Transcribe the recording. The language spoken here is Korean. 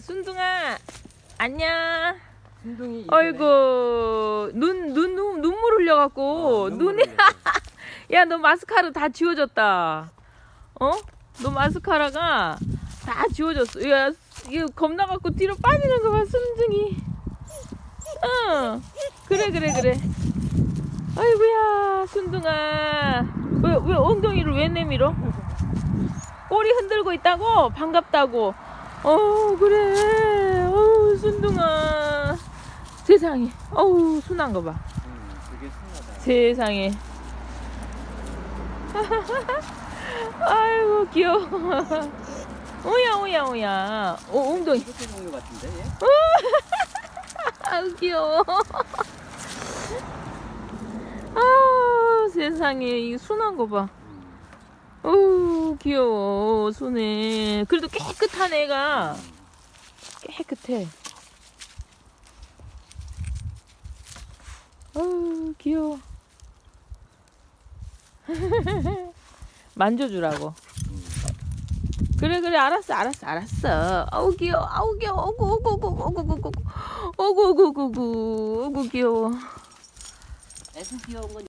순둥아 안녕. 순둥이 아이고 눈눈 눈 눈물 흘려갖고 어, 눈이 야 너 마스카라 다 지워졌다. 어? 너 마스카라가 다 지워졌어. 야 이거 겁나갖고 뒤로 빠지는 거 봐 순둥이. 응 그래 그래 그래. 아이고야 순둥아 왜 왜 엉덩이를 왜 내밀어? 꼬리 흔들고 있다고 반갑다고. 어 그래. 어 순둥아. 세상에. 어우 순한 거 봐. 응. 세상에. 아이고 귀여워. 오야 오야 오야. 오 엉덩이. 같은데 얘? 아우 귀여워. 아 세상에 이 순한 거 봐. 응. 어우 귀여워 순해. 그래도 깨끗한 애가 깨끗해. 어우 귀여워. 만져주라고. 그래 그래 알았어 알았어 알았어. 아우 귀여워 아우 귀여워 어구 어구 어구 어구 어구 어구 어구 어구 어구 어구 귀여워. 애들 귀여운 건